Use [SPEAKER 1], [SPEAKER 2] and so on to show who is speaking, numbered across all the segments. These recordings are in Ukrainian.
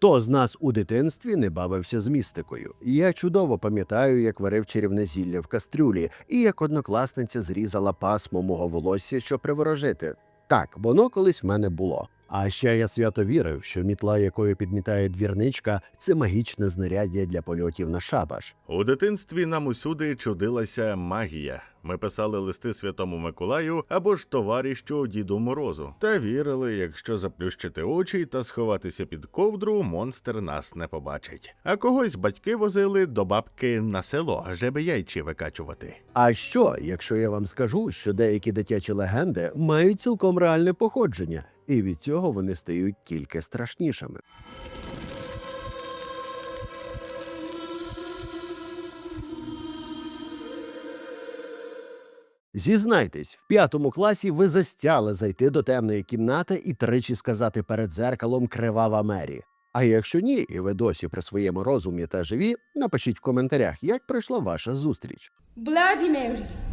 [SPEAKER 1] Хто з нас у дитинстві не бавився з містикою? Я чудово пам'ятаю, як варив чарівне зілля в кастрюлі, і як однокласниця зрізала пасмо мого волосся, щоб приворожити. Так, воно колись в мене було. А ще я свято вірив, що мітла, якою підмітає двірничка, це магічне знаряддя для польотів на шабаш.
[SPEAKER 2] У дитинстві нам усюди чудилася магія. Ми писали листи святому Миколаю або ж товаришу Діду Морозу та вірили, якщо заплющити очі та сховатися під ковдру, монстр нас не побачить. А когось батьки возили до бабки на село, жеби яйчі викачувати.
[SPEAKER 1] А що, якщо я вам скажу, що деякі дитячі легенди мають цілком реальне походження, і від цього вони стають тільки страшнішими. Зізнайтесь, в п'ятому класі ви застяли зайти до темної кімнати і тричі сказати перед зеркалом кривава Мері. А якщо ні, і ви досі при своєму розумі та живі, напишіть в коментарях, як пройшла ваша зустріч.
[SPEAKER 3] Bloody Mary.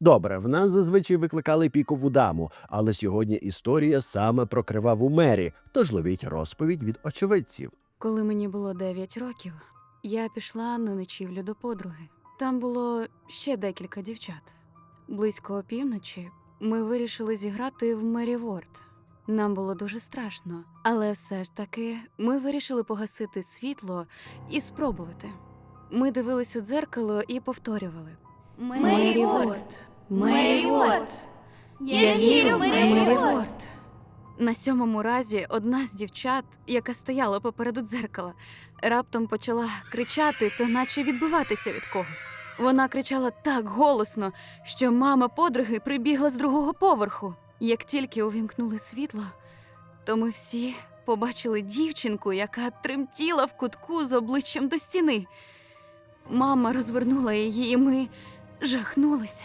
[SPEAKER 1] Добре, в нас зазвичай викликали пікову даму, але сьогодні історія саме про криваву мері, тож ловіть розповідь від очевидців.
[SPEAKER 4] Коли мені було 9 років, я пішла на ночівлю до подруги. Там було ще декілька дівчат. Близько опівночі ми вирішили зіграти в Мері Ворд. Нам було дуже страшно, але все ж таки ми вирішили погасити світло і спробувати. Ми дивились у дзеркало і повторювали:
[SPEAKER 3] Мері Ворд.
[SPEAKER 4] Мері Ворд.
[SPEAKER 3] Я вірю в Мері
[SPEAKER 4] Ворд. На сьомому разі одна з дівчат, яка стояла попереду дзеркала, раптом почала кричати та наче відбиватися від когось. Вона кричала так голосно, що мама подруги прибігла з другого поверху. Як тільки увімкнули світло, то ми всі побачили дівчинку, яка тремтіла в кутку з обличчям до стіни. Мама розвернула її, і ми жахнулися.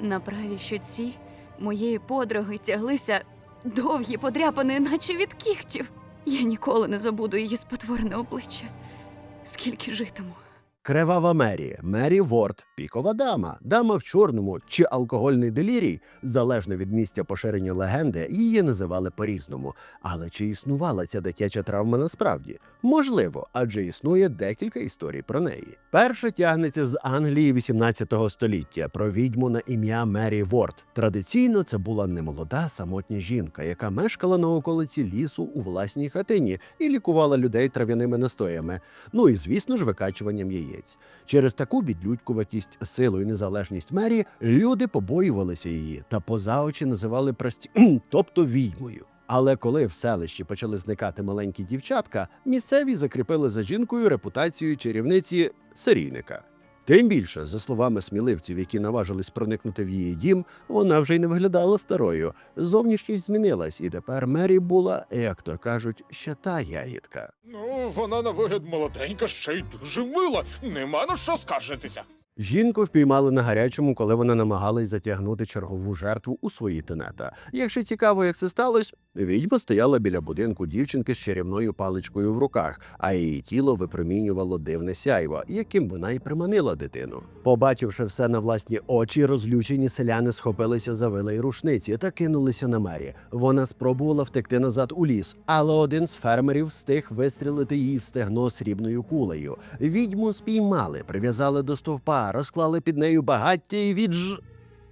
[SPEAKER 4] На правій щоці моєї подруги тяглися довгі, подряпани, наче від кігтів. Я ніколи не забуду її спотворене обличчя. Скільки житиму.
[SPEAKER 1] Кривава Мері, Мері Ворд, пікова дама, дама в чорному чи алкогольний делірій, залежно від місця поширення легенди, її називали по-різному. Але чи існувала ця дитяча травма насправді? Можливо, адже існує декілька історій про неї. Перша тягнеться з Англії 18 століття про відьму на ім'я Мері Ворд. Традиційно це була немолода самотня жінка, яка мешкала на околиці лісу у власній хатині і лікувала людей трав'яними настоями. Ну і звісно ж, викачуванням яєць. Через таку відлюдькуватість, силу і незалежність Мері люди побоювалися її та поза очі називали прості, тобто відьмою. Але коли в селищі почали зникати маленькі дівчатка, місцеві закріпили за жінкою репутацію чарівниці серійника. Тим більше, за словами сміливців, які наважились проникнути в її дім, вона вже й не виглядала старою. Зовнішність змінилась, і тепер Мері була, як то кажуть, ще та ягідка.
[SPEAKER 5] Ну, вона на вигляд молоденька, ще й дуже мила. Нема на що скаржитися.
[SPEAKER 1] Жінку впіймали на гарячому, коли вона намагалась затягнути чергову жертву у свої тенета. Якщо цікаво, як це сталося, відьма стояла біля будинку дівчинки з чарівною паличкою в руках, а її тіло випромінювало дивне сяйво, яким вона й приманила дитину. Побачивши все на власні очі, розлючені селяни схопилися за вила рушниці та кинулися на мері. Вона спробувала втекти назад у ліс, але один з фермерів встиг вистрілити їй в стегно срібною кулею. Відьму спіймали, прив'язали до стовпа, розклали під нею багаття і відж...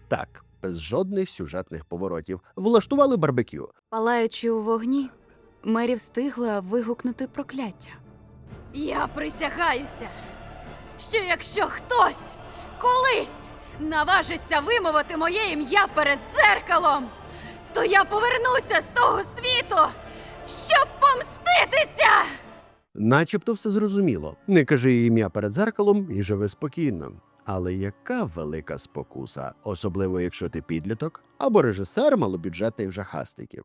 [SPEAKER 1] Так, без жодних сюжетних поворотів. Влаштували барбекю.
[SPEAKER 4] Палаючи у вогні, Мері встигла вигукнути прокляття. Я присягаюся, що якщо хтось колись наважиться вимовити моє ім'я перед дзеркалом, то я повернуся з того світу, щоб помститися.
[SPEAKER 1] Начебто все зрозуміло. Не кажи її ім'я перед зеркалом і живи спокійно. Але яка велика спокуса, особливо якщо ти підліток або режисер малобюджетних жахастиків.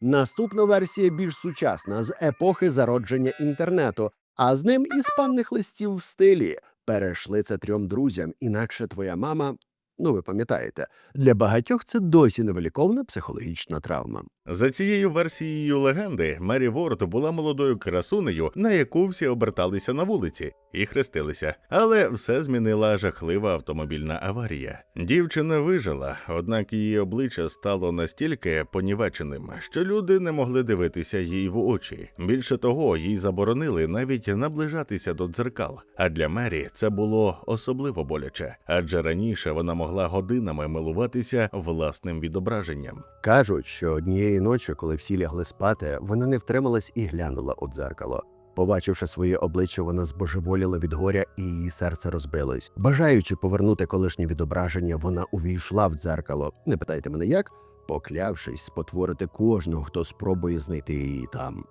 [SPEAKER 1] Наступна версія більш сучасна з епохи зародження інтернету, а з ним і спамних листів в стилі. Перешли це трьом друзям, інакше твоя мама. Ну, ви пам'ятаєте, для багатьох це досі невиліковна психологічна травма.
[SPEAKER 2] За цією версією легенди, Мері Ворд була молодою красунею, на яку всі оберталися на вулиці і хрестилися. Але все змінила жахлива автомобільна аварія. Дівчина вижила, однак її обличчя стало настільки понівеченим, що люди не могли дивитися їй в очі. Більше того, їй заборонили навіть наближатися до дзеркал. А для Мері це було особливо боляче, адже раніше вона могла годинами милуватися власним відображенням.
[SPEAKER 1] Кажуть, що однієї ночі, коли всі лягли спати, вона не втрималась і глянула у дзеркало. Побачивши своє обличчя, вона збожеволіла від горя, і її серце розбилось. Бажаючи повернути колишнє відображення, вона увійшла в дзеркало. Не питайте мене як, поклявшись спотворити кожного, хто спробує знайти її там.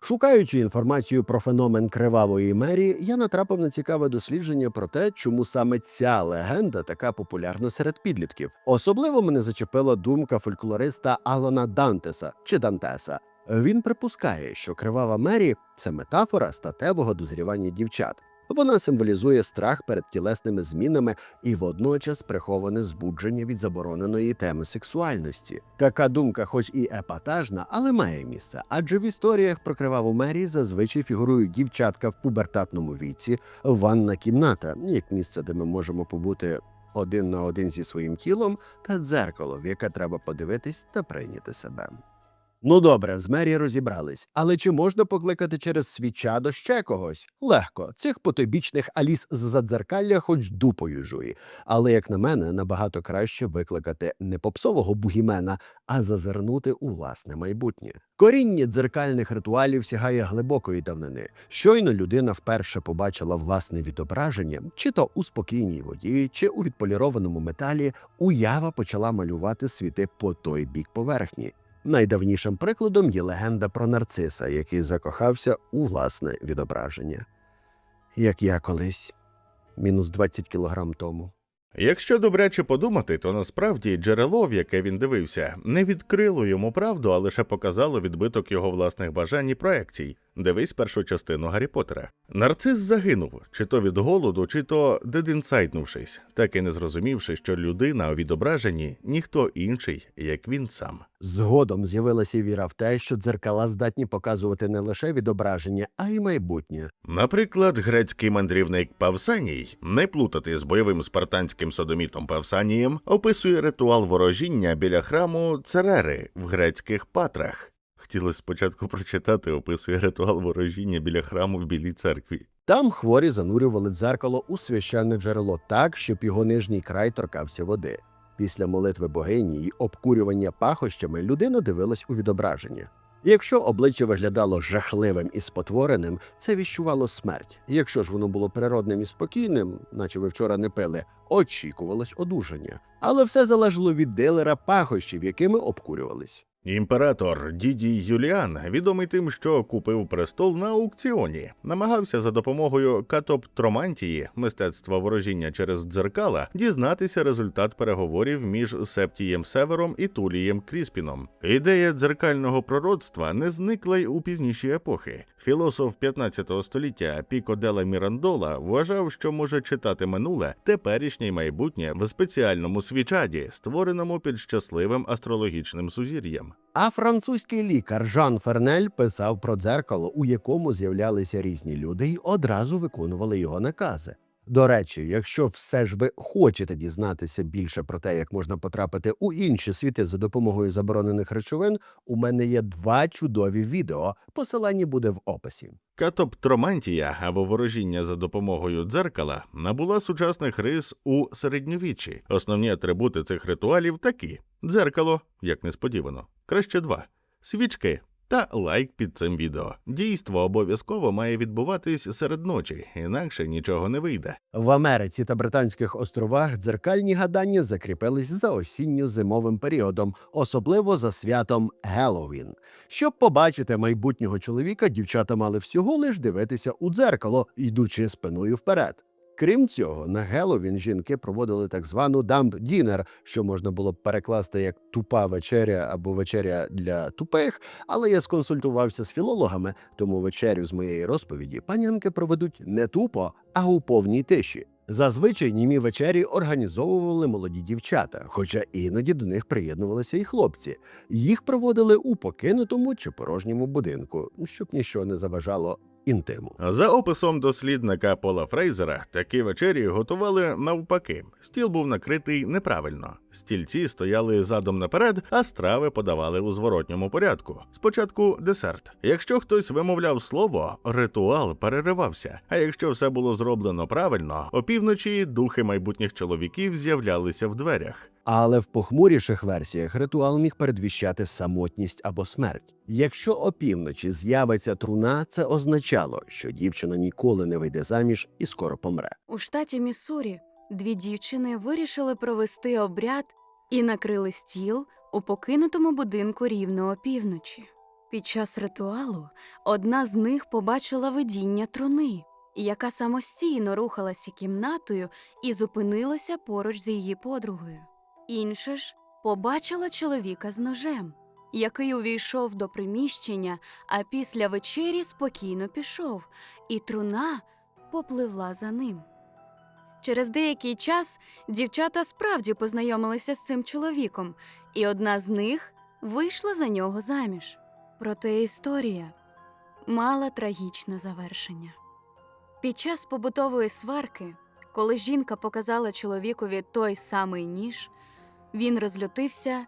[SPEAKER 1] Шукаючи інформацію про феномен кривавої мері, я натрапив на цікаве дослідження про те, чому саме ця легенда така популярна серед підлітків. Особливо мене зачепила думка фольклориста Алана Дантеса чи Дантеса. Він припускає, що кривава мері це метафора статевого дозрівання дівчат. Вона символізує страх перед тілесними змінами і водночас приховане збудження від забороненої теми сексуальності. Така думка, хоч і епатажна, але має місце, адже в історіях про криваву мері зазвичай фігурують дівчатка в пубертатному віці, ванна кімната, як місце, де ми можемо побути один на один зі своїм тілом, та дзеркало, в яке треба подивитись та прийняти себе. Ну добре, з Мері розібрались, але чи можна покликати через свічадо ще когось? Легко, цих потойбічних аліс з задзеркалля хоч дупою жуї. Але, як на мене, набагато краще викликати не попсового бугімена, а зазирнути у власне майбутнє. Коріння дзеркальних ритуалів сягає глибокої давнини. Щойно людина вперше побачила власне відображення, чи то у спокійній воді, чи у відполірованому металі, уява почала малювати світи по той бік поверхні. Найдавнішим прикладом є легенда про нарциса, який закохався у власне відображення. Як я колись, мінус 20 кілограм тому.
[SPEAKER 2] Якщо добряче подумати, то насправді джерело, в яке він дивився, не відкрило йому правду, а лише показало відбиток його власних бажань і проекцій. Дивись першу частину Гаррі Поттера. Нарцис загинув, чи то від голоду, чи то дедінсайтнувшись, так і не зрозумівши, що людина у відображенні ніхто інший, як він сам.
[SPEAKER 1] Згодом з'явилася віра в те, що дзеркала здатні показувати не лише відображення, а й майбутнє.
[SPEAKER 2] Наприклад, грецький мандрівник Павсаній, не плутати з бойовим спартанським содомітом Павсанієм, описує ритуал ворожіння біля храму Церери в грецьких патрах. Хотілося спочатку прочитати, описує ритуал ворожіння біля храму в Білій церкві.
[SPEAKER 1] Там хворі занурювали дзеркало у священне джерело так, щоб його нижній край торкався води. Після молитви богині й обкурювання пахощами людина дивилась у відображення. Якщо обличчя виглядало жахливим і спотвореним, це віщувало смерть. Якщо ж воно було природним і спокійним, наче ви вчора не пили, очікувалось одужання. Але все залежало від дилера пахощів, якими обкурювались.
[SPEAKER 2] Імператор Дідій Юліан, відомий тим, що купив престол на аукціоні, намагався за допомогою катоптромантії, мистецтва ворожіння через дзеркала, дізнатися результат переговорів між Септієм Севером і Тулієм Кріспіном. Ідея дзеркального пророцтва не зникла й у пізніші епохи. Філософ 15 століття Піко Дела Мірандола вважав, що може читати минуле, теперішнє й майбутнє в спеціальному свічаді, створеному під щасливим астрологічним сузір'ям.
[SPEAKER 1] А французький лікар Жан Фернель писав про дзеркало, у якому з'являлися різні люди, й одразу виконували його накази. До речі, якщо все ж ви хочете дізнатися більше про те, як можна потрапити у інші світи за допомогою заборонених речовин, у мене є два чудові відео. Посилання буде в описі.
[SPEAKER 2] Катоптромантія або ворожіння за допомогою дзеркала набула сучасних рис у середньовіччі. Основні атрибути цих ритуалів такі: дзеркало, як несподівано, краще два, свічки та лайк під цим відео. Дійство обов'язково має відбуватись серед ночі, інакше нічого не вийде.
[SPEAKER 1] В Америці та Британських островах дзеркальні гадання закріпились за осінньо-зимовим періодом, особливо за святом Геловін. Щоб побачити майбутнього чоловіка, дівчата мали всього лиш дивитися у дзеркало, йдучи спиною вперед. Крім цього, на Геловін жінки проводили так звану дамп дінер, що можна було б перекласти як тупа вечеря або вечеря для тупих. Але я сконсультувався з філологами, тому вечерю з моєї розповіді панянки проведуть не тупо, а у повній тиші. Зазвичай німі вечері організовували молоді дівчата, хоча іноді до них приєднувалися і хлопці. Їх проводили у покинутому чи порожньому будинку, щоб нічого не заважало інтиму.
[SPEAKER 2] За описом дослідника Пола Фрейзера, такі вечері готували навпаки. Стіл був накритий неправильно. Стільці стояли задом наперед, а страви подавали у зворотньому порядку. Спочатку десерт. Якщо хтось вимовляв слово, ритуал переривався. А якщо все було зроблено правильно, опівночі духи майбутніх чоловіків з'являлися в дверях.
[SPEAKER 1] Але в похмуріших версіях ритуал міг передвіщати самотність або смерть. Якщо опівночі з'явиться труна, це означало, що дівчина ніколи не вийде заміж і скоро помре.
[SPEAKER 4] У штаті Міссурі дві дівчини вирішили провести обряд і накрили стіл у покинутому будинку рівно опівночі. Під час ритуалу одна з них побачила видіння труни, яка самостійно рухалася кімнатою і зупинилася поруч з її подругою. Інша ж побачила чоловіка з ножем, який увійшов до приміщення, а після вечері спокійно пішов, і труна попливла за ним. Через деякий час дівчата справді познайомилися з цим чоловіком, і одна з них вийшла за нього заміж. Проте історія мала трагічне завершення. Під час побутової сварки, коли жінка показала чоловікові той самий ніж, він розлютився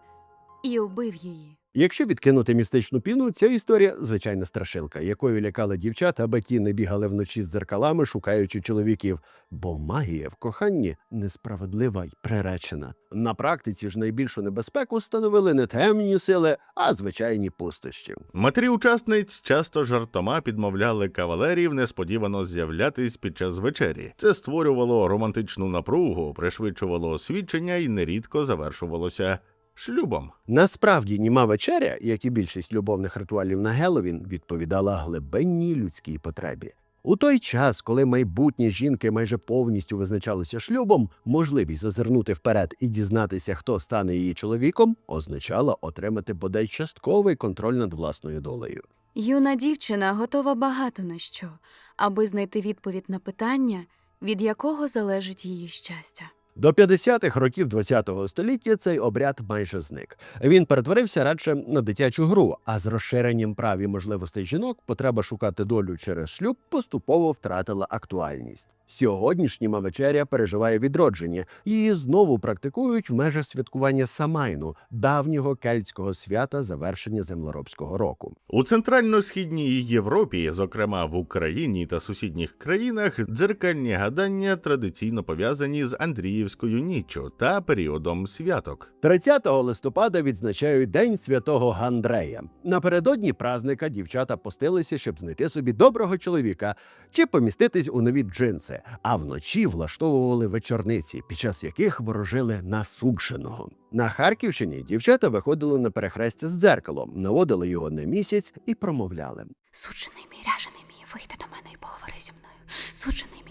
[SPEAKER 4] і убив її.
[SPEAKER 1] Якщо відкинути містичну піну, ця історія звичайна страшилка, якою лякали дівчат, аби ті не бігали вночі з дзеркалами, шукаючи чоловіків. Бо магія в коханні несправедлива й приречена. На практиці ж найбільшу небезпеку становили не темні сили, а звичайні пустощі.
[SPEAKER 2] Матері учасниць часто жартома підмовляли кавалерів несподівано з'являтись під час вечері. Це створювало романтичну напругу, пришвидшувало освідчення і нерідко завершувалося шлюбом.
[SPEAKER 1] Насправді, німа вечеря, як і більшість любовних ритуалів на Геловін, відповідала глибинній людській потребі. У той час, коли майбутні жінки майже повністю визначалися шлюбом, можливість зазирнути вперед і дізнатися, хто стане її чоловіком, означала отримати бодай частковий контроль над власною долею.
[SPEAKER 4] Юна дівчина готова багато на що, аби знайти відповідь на питання, від якого залежить її щастя.
[SPEAKER 1] До 50-х років ХХ століття цей обряд майже зник. Він перетворився радше на дитячу гру, а з розширенням прав і можливостей жінок потреба шукати долю через шлюб поступово втратила актуальність. Сьогоднішня вечеря переживає відродження. Її знову практикують в межах святкування Самайну, давнього кельтського свята завершення землеробського року.
[SPEAKER 2] У центрально-східній Європі, зокрема в Україні та сусідніх країнах, дзеркальні гадання традиційно пов'язані з Андріївською ніччю та періодом святок.
[SPEAKER 1] 30 листопада відзначають День святого Гандрея. Напередодні празника дівчата постилися, щоб знайти собі доброго чоловіка чи поміститись у нові джинси, а вночі влаштовували вечорниці, під час яких ворожили на судженого. На Харківщині дівчата виходили на перехрестя з дзеркалом, наводили його на місяць і промовляли.
[SPEAKER 4] Суджений мій ряжений мій, вийди до мене і поговори зі мною. Суджений мій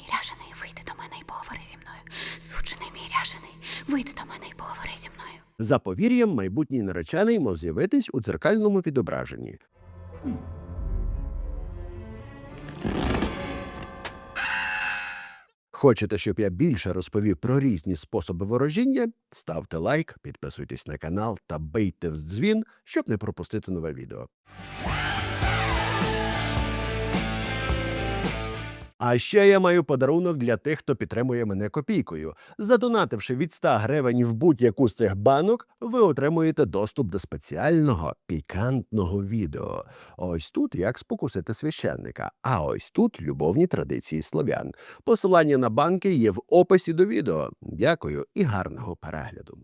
[SPEAKER 4] вийди до мене і поговори зі мною. Суджений мій ряжений, вийди до мене і поговори зі мною.
[SPEAKER 1] За повір'ям, майбутній наречений мав з'явитись у дзеркальному відображенні. Хочете, щоб я більше розповів про різні способи ворожіння? Ставте лайк, підписуйтесь на канал та бийте в дзвін, щоб не пропустити нове відео. А ще я маю подарунок для тих, хто підтримує мене копійкою. Задонативши від 100 гривень в будь-яку з цих банок, ви отримуєте доступ до спеціального пікантного відео. Ось тут як спокусити священника, а ось тут любовні традиції слов'ян. Посилання на банки є в описі до відео. Дякую і гарного перегляду.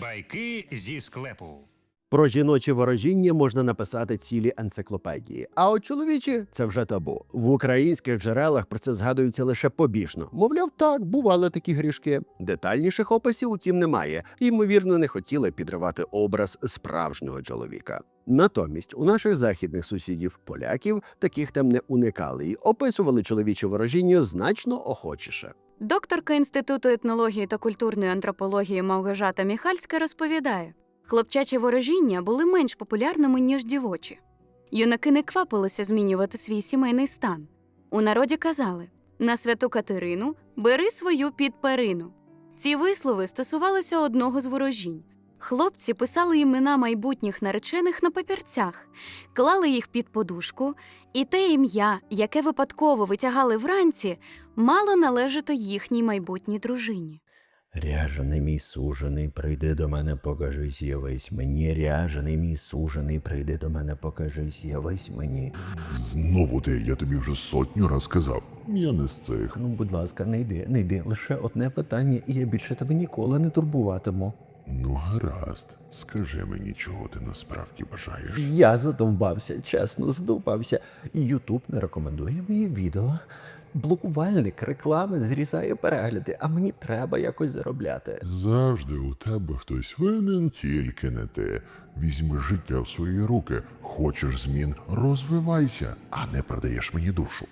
[SPEAKER 6] Байки зі склепу.
[SPEAKER 1] Про жіноче ворожіння можна написати цілі енциклопедії. А от чоловічі це вже табу. В українських джерелах про це згадується лише побіжно. Мовляв, так, бували такі грішки. Детальніших описів, утім, немає. Ймовірно, не хотіли підривати образ справжнього чоловіка. Натомість у наших західних сусідів поляків таких тем не уникали і описували чоловіче ворожіння значно охочіше.
[SPEAKER 4] Докторка Інституту етнології та культурної антропології Малгожата Міхальська розповідає: хлопчачі ворожіння були менш популярними, ніж дівочі. Юнаки не квапилися змінювати свій сімейний стан. У народі казали: на святу Катерину бери свою підперину. Ці вислови стосувалися одного з ворожінь. Хлопці писали імена майбутніх наречених на папірцях, клали їх під подушку, і те ім'я, яке випадково витягали вранці, мало належати їхній майбутній дружині.
[SPEAKER 1] Ряжений мій сужений, прийди до мене, покажись, явись мені. Ряжений мій сужений, прийди до мене, покажись, явись мені.
[SPEAKER 6] Знову ти, я тобі вже сотню раз казав. Я не з цих.
[SPEAKER 1] Ну, будь ласка, не йди, не йди. Лише одне питання, і я більше тебе ніколи не турбуватиму.
[SPEAKER 6] Ну, гаразд, скажи мені, чого ти насправді бажаєш.
[SPEAKER 1] Я задовбався, чесно, здупався. Ютуб не рекомендує мої відео. Блокувальник реклами зрізає перегляди, а мені треба якось заробляти.
[SPEAKER 6] Завжди у тебе хтось винен, тільки не ти. Візьми життя в свої руки. Хочеш змін, розвивайся, а не продаєш мені душу.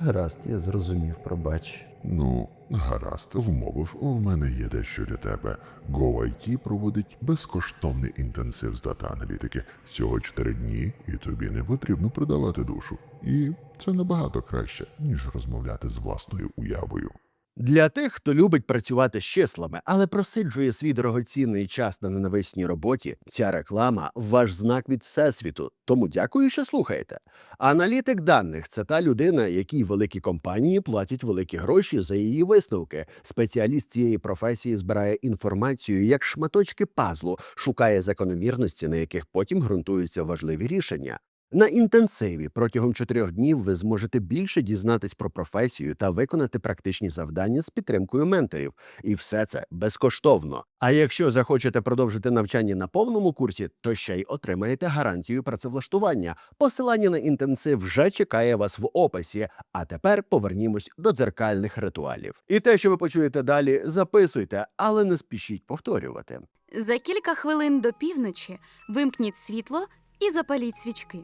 [SPEAKER 1] Гаразд, я зрозумів, пробач.
[SPEAKER 6] Ну, гаразд, вмовив, у мене є дещо для тебе. GoIT проводить безкоштовний інтенсив з дата-аналітики. Всього 4 дні, і тобі не потрібно продавати душу. І це набагато краще, ніж розмовляти з власною уявою.
[SPEAKER 1] Для тих, хто любить працювати з числами, але просиджує свій дорогоцінний час на ненависній роботі, ця реклама ваш знак від всесвіту. Тому дякую, що слухаєте. Аналітик даних це та людина, якій великі компанії платять великі гроші за її висновки. Спеціаліст цієї професії збирає інформацію як шматочки пазлу, шукає закономірності, на яких потім ґрунтуються важливі рішення. На інтенсиві протягом чотирьох днів ви зможете більше дізнатись про професію та виконати практичні завдання з підтримкою менторів. І все це безкоштовно. А якщо захочете продовжити навчання на повному курсі, то ще й отримаєте гарантію працевлаштування. Посилання на інтенсив вже чекає вас в описі. А тепер повернімось до дзеркальних ритуалів. І те, що ви почуєте далі, записуйте, але не спішіть повторювати.
[SPEAKER 4] За кілька хвилин до півночі вимкніть світло і запаліть свічки.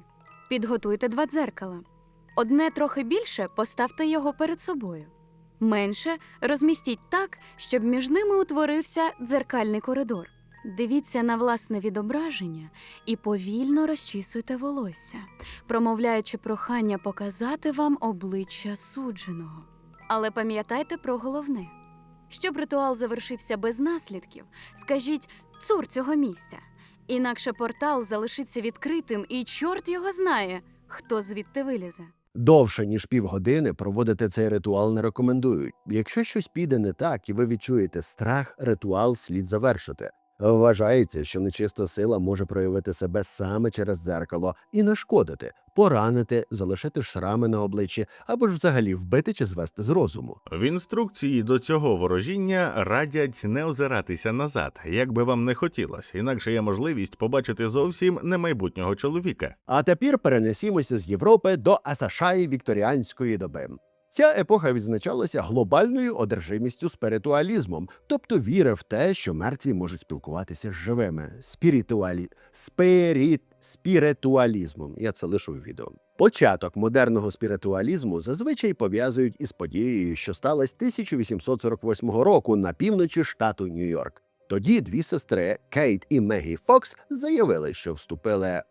[SPEAKER 4] Підготуйте два дзеркала. Одне трохи більше поставте його перед собою. Менше розмістіть так, щоб між ними утворився дзеркальний коридор. Дивіться на власне відображення і повільно розчісуйте волосся, промовляючи прохання показати вам обличчя судженого. Але пам'ятайте про головне: щоб ритуал завершився без наслідків, скажіть цур цього місця. Інакше портал залишиться відкритим, і чорт його знає, хто звідти вилізе.
[SPEAKER 1] Довше ніж півгодини проводити цей ритуал не рекомендують. Якщо щось піде не так і ви відчуєте страх, ритуал слід завершити. Вважається, що нечиста сила може проявити себе саме через дзеркало і нашкодити, поранити, залишити шрами на обличчі або ж взагалі вбити чи звести з розуму.
[SPEAKER 2] В інструкції до цього ворожіння радять не озиратися назад, як би вам не хотілося, інакше є можливість побачити зовсім не майбутнього чоловіка.
[SPEAKER 1] А тепер перенесімося з Європи до Асашаї вікторіанської доби. Ця епоха відзначалася глобальною одержимістю спиритуалізмом, тобто віри в те, що мертві можуть спілкуватися з живими. Спіритуалі... Спиріт... Спіритуалізмом. Я це лишу в відео. Початок модерного спіритуалізму зазвичай пов'язують із подією, що сталася 1848 року на півночі штату Нью-Йорк. Тоді дві сестри Кейт і Мегі Фокс заявили, що вступили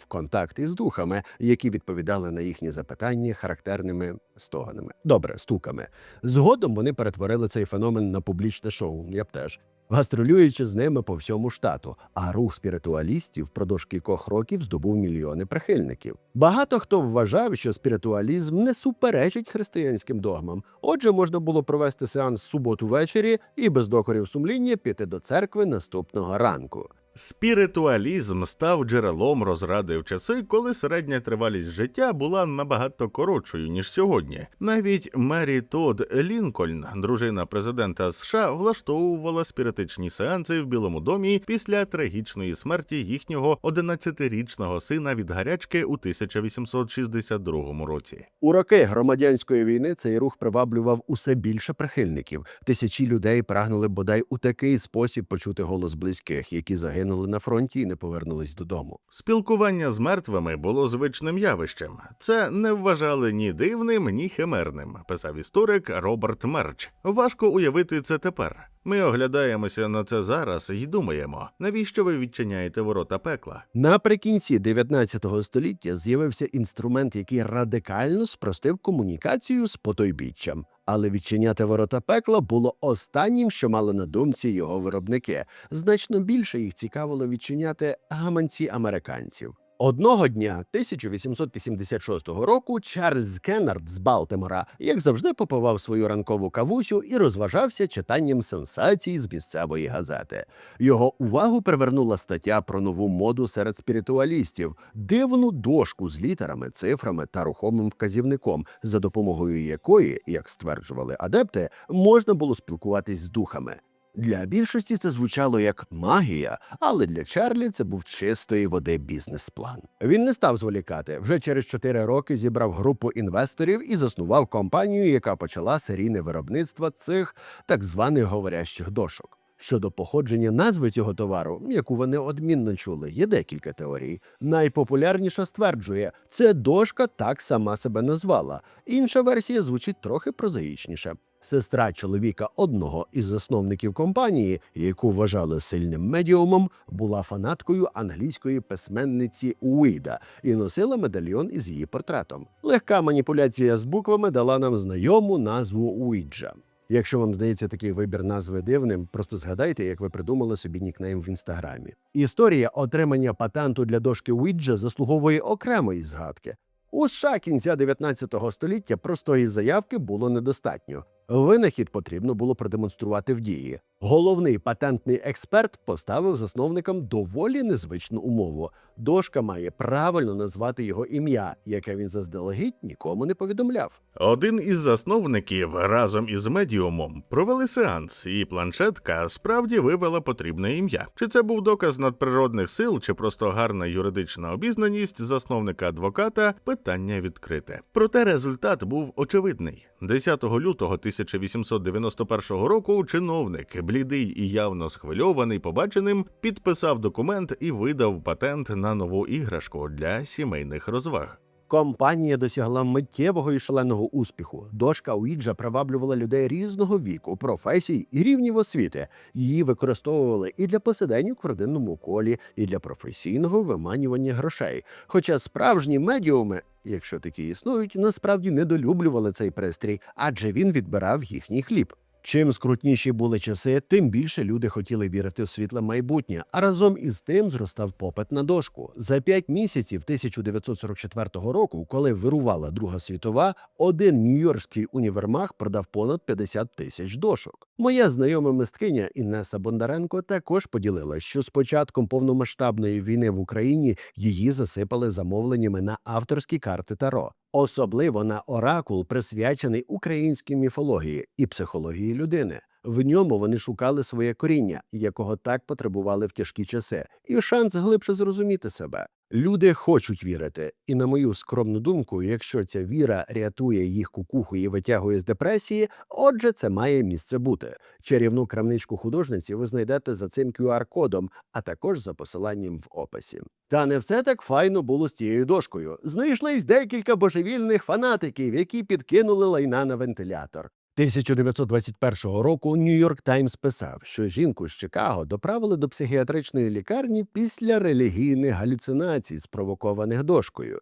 [SPEAKER 1] в контакт із духами, які відповідали на їхні запитання характерними стоганами. Добре, стуками. Згодом вони перетворили цей феномен на публічне шоу. Я б теж. Гастролюючи з ними по всьому штату, а рух спіритуалістів впродовж кількох років здобув мільйони прихильників. Багато хто вважав, що спіритуалізм не суперечить християнським догмам. Отже, можна було провести сеанс суботу ввечері і без докорів сумління піти до церкви наступного ранку.
[SPEAKER 2] Спіритуалізм став джерелом розради в часи, коли середня тривалість життя була набагато коротшою ніж сьогодні. Навіть Мері Тодд Лінкольн, дружина президента США, влаштовувала спіритичні сеанси в Білому домі після трагічної смерті їхнього 11-річного сина від гарячки у 1862 році.
[SPEAKER 1] У роки громадянської війни цей рух приваблював усе більше прихильників. Тисячі людей прагнули бодай у такий спосіб почути голос близьких, які загинули на фронті і не повернулись додому.
[SPEAKER 2] Спілкування з мертвими було звичним явищем. Це не вважали ні дивним, ні химерним, писав історик Роберт Мерч. Важко уявити це тепер. Ми оглядаємося на це зараз і думаємо, навіщо ви відчиняєте ворота пекла?
[SPEAKER 1] Наприкінці 19 століття з'явився інструмент, який радикально спростив комунікацію з потойбіччям. Але відчиняти ворота пекла було останнім, що мали на думці його виробники. Значно більше їх цікавило відчиняти гаманці американців. Одного дня 1886 року Чарльз Кеннард з Балтимора, як завжди, попивав свою ранкову кавусю і розважався читанням сенсацій з місцевої газети. Його увагу привернула стаття про нову моду серед спіритуалістів, дивну дошку з літерами, цифрами та рухомим вказівником, за допомогою якої, як стверджували адепти, можна було спілкуватись з духами. Для більшості це звучало як магія, але для Чарлі це був чистої води бізнес-план. Він не став зволікати. Вже через чотири роки зібрав групу інвесторів і заснував компанію, яка почала серійне виробництво цих так званих говорящих дошок. Щодо походження назви цього товару, яку вони одмінно чули, є декілька теорій. Найпопулярніша стверджує, це дошка так сама себе назвала. Інша версія звучить трохи прозаїчніше. Сестра чоловіка одного із засновників компанії, яку вважали сильним медіумом, була фанаткою англійської письменниці Уіда і носила медальйон із її портретом. Легка маніпуляція з буквами дала нам знайому назву Уіджа. Якщо вам здається такий вибір назви дивним, просто згадайте, як ви придумали собі нікнейм в інстаграмі. Історія отримання патенту для дошки Уіджа заслуговує окремої згадки. У США кінця 19 століття простої заявки було недостатньо. Винахід потрібно було продемонструвати в дії. Головний патентний експерт поставив засновникам доволі незвичну умову. Дошка має правильно назвати його ім'я, яке він заздалегідь нікому не повідомляв.
[SPEAKER 2] Один із засновників разом із медіумом провели сеанс, і планшетка справді вивела потрібне ім'я. Чи це був доказ надприродних сил, чи просто гарна юридична обізнаність засновника адвоката? Питання відкрите. Проте результат був очевидний. 10 лютого 1891 року чиновник, блідий і явно схвильований побаченим, підписав документ і видав патент на нову іграшку для сімейних розваг.
[SPEAKER 1] Компанія досягла миттєвого і шаленого успіху. Дошка Уіджа приваблювала людей різного віку, професій і рівнів освіти. Її використовували і для посиденьок в родинному колі, і для професійного виманювання грошей. Хоча справжні медіуми, якщо такі існують, насправді недолюблювали цей пристрій, адже він відбирав їхній хліб. Чим скрутніші були часи, тим більше люди хотіли вірити в світле майбутнє, а разом із тим зростав попит на дошку. За п'ять місяців 1944 року, коли вирувала Друга світова, один нью-йоркський універмаг продав понад 50 тисяч дошок. Моя знайома мисткиня Іннеса Бондаренко також поділилась, що з початком повномасштабної війни в Україні її засипали замовленнями на авторські карти Таро. Особливо на оракул, присвячений українській міфології і психології людини. В ньому вони шукали своє коріння, якого так потребували в тяжкі часи, і шанс глибше зрозуміти себе. Люди хочуть вірити, і на мою скромну думку, якщо ця віра рятує їх кукуху і витягує з депресії, отже, це має місце бути. Чарівну крамничку художниці ви знайдете за цим QR-кодом, а також за посиланням в описі. Та не все так файно було з тією дошкою. Знайшлись декілька божевільних фанатиків, які підкинули лайна на вентилятор. 1921 року Нью-Йорк Таймс писав, що жінку з Чикаго доправили до психіатричної лікарні після релігійних галюцинацій, спровокованих дошкою.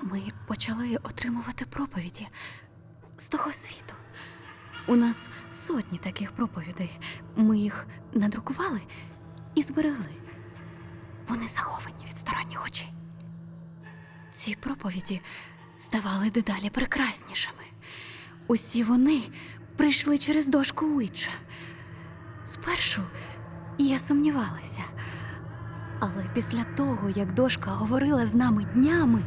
[SPEAKER 4] Ми почали отримувати проповіді з того світу. У нас сотні таких проповідей. Ми їх надрукували і зберегли. Вони заховані від сторонніх очей. Ці проповіді ставали дедалі прекраснішими. Усі вони прийшли через дошку Уіча. Спершу я сумнівалася, Але після того, як дошка говорила з нами днями,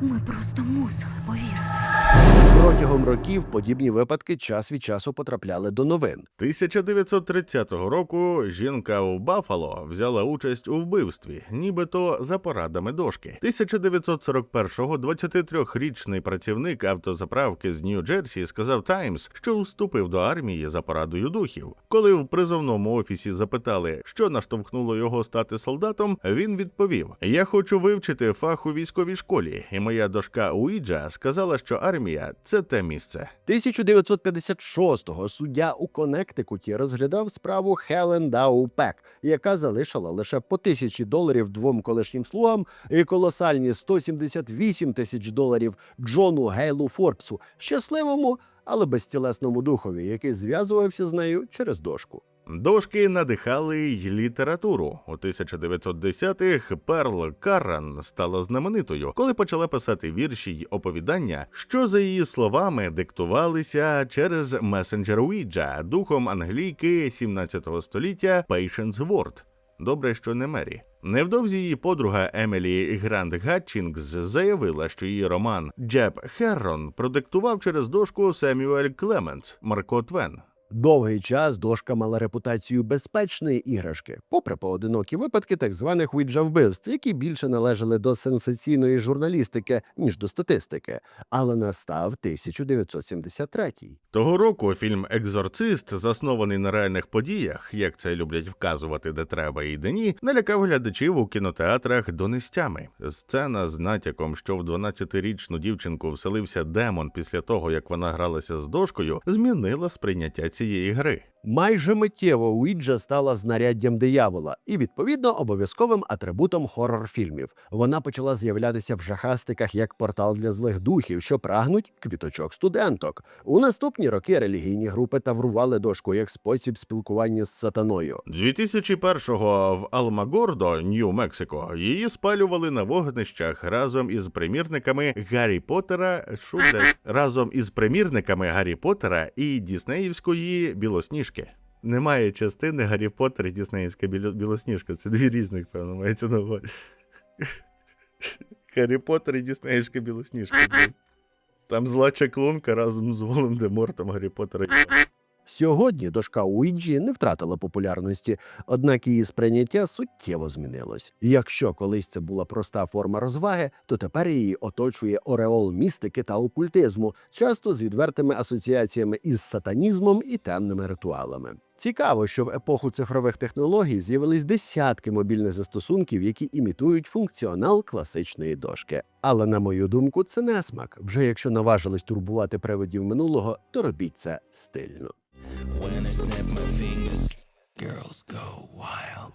[SPEAKER 4] ми просто мусили повірити.
[SPEAKER 1] Протягом років подібні випадки час від часу потрапляли до новин.
[SPEAKER 2] 1930 року жінка у Баффало взяла участь у вбивстві, нібито за порадами дошки. 1941-го 23-річний працівник автозаправки з Нью-Джерсі сказав Таймс, що вступив до армії за порадою духів. Коли в призовному офісі запитали, що наштовхнуло його стати солдатом, він відповів: Я хочу вивчити фах у військовій школі, і моя дошка Уіджа сказала, що армія це те місце.
[SPEAKER 1] 1956-го суддя у Коннектикуті розглядав справу Хелен Дау Пек, яка залишила лише по тисячі доларів двом колишнім слугам і колосальні 178 тисяч доларів Джону Гейлу Форбсу, щасливому, але безтілесному духові, який зв'язувався з нею через дошку.
[SPEAKER 2] Дошки надихали й літературу. У 1910-х Перл Карран стала знаменитою, коли почала писати вірші й оповідання, що за її словами диктувалися через месенджер Уіджа духом англійки 17 століття Patience Ward. Добре, що не Мері. Невдовзі її подруга Емілі Грант Гатчінгс заявила, що її роман Джеб Херрон продиктував через дошку Семюель Клеменс Марко Твен.
[SPEAKER 1] Довгий час дошка мала репутацію безпечної іграшки, попри поодинокі випадки так званих вбивств, які більше належали до сенсаційної журналістики ніж до статистики. Але настав 1973-й.
[SPEAKER 2] Того року фільм Екзорцист, заснований на реальних подіях, як це люблять вказувати, де треба і де ні, налякав глядачів у кінотеатрах донестями. Сцена з натяком, що в 12-річну дівчинку вселився демон після того, як вона гралася з дошкою, змінила сприйняття цієї гри.
[SPEAKER 1] Майже миттєво Уіджа стала знаряддям диявола і, відповідно, обов'язковим атрибутом хорор-фільмів. Вона почала з'являтися в жахастиках як портал для злих духів, що прагнуть квіточок студенток. У наступні роки релігійні групи таврували дошку як спосіб спілкування з сатаною.
[SPEAKER 2] 2001-го в Алмагордо, Нью-Мексико, її спалювали на вогнищах разом із примірниками Гаррі Поттера, блядь, разом із примірниками Гаррі Поттера і Діснеївської білосніжки. Немає частини Гаррі Поттер і Діснеївська білосніжка. Це дві різних, певно, мається на увазі. Гаррі Поттер і Діснеївська білосніжка. Там зла чаклунка разом з Волан-де-Мортом Гаррі Поттера.
[SPEAKER 1] Сьогодні дошка Уіджі не втратила популярності, однак її сприйняття суттєво змінилось. Якщо колись це була проста форма розваги, то тепер її оточує ореол містики та окультизму, часто з відвертими асоціаціями із сатанізмом і темними ритуалами. Цікаво, що в епоху цифрових технологій з'явились десятки мобільних застосунків, які імітують функціонал класичної дошки. Але на мою думку, це несмак. Вже якщо наважились турбувати привидів минулого, то робіть це стильно.
[SPEAKER 7] When I snap my fingers, girls go wild.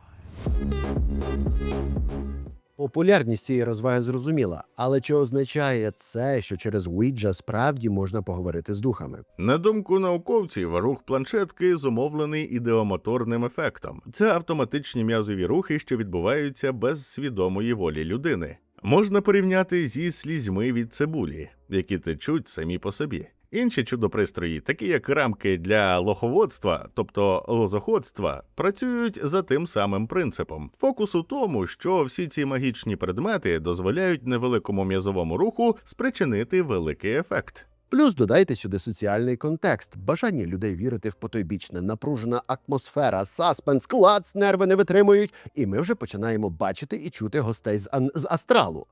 [SPEAKER 1] Популярність цієї розваги зрозуміла, але чи означає це, що через Ouija справді можна поговорити з духами?
[SPEAKER 2] На думку науковців, рух планшетки зумовлений ідеомоторним ефектом. Це автоматичні м'язові рухи, що відбуваються без свідомої волі людини. Можна порівняти зі слізьми від цибулі, які течуть самі по собі. Інші чудопристрої, такі як рамки для лоховодства, тобто лозоходства, працюють за тим самим принципом. Фокус у тому, що всі ці магічні предмети дозволяють невеликому м'язовому руху спричинити великий ефект.
[SPEAKER 1] Плюс додайте сюди соціальний контекст, бажання людей вірити в потойбічне, напружена атмосфера, саспенс, клац, нерви не витримують, і ми вже починаємо бачити і чути гостей з, з астралу.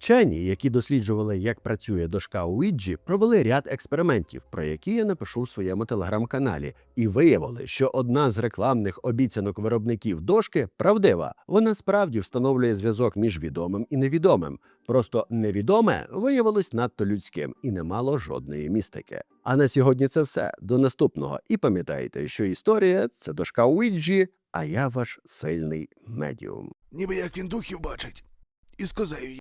[SPEAKER 1] Вчені, які досліджували, як працює дошка Уіджі, провели ряд експериментів, про які я напишу в своєму телеграм-каналі, і виявили, що одна з рекламних обіцянок виробників дошки правдива. Вона справді встановлює зв'язок між відомим і невідомим. Просто невідоме виявилось надто людським і не мало жодної містики. А на сьогодні це все. До наступного. І пам'ятайте, що історія це дошка Уіджі, а я ваш сильний медіум.
[SPEAKER 7] Ніби як він духів бачить. І з козею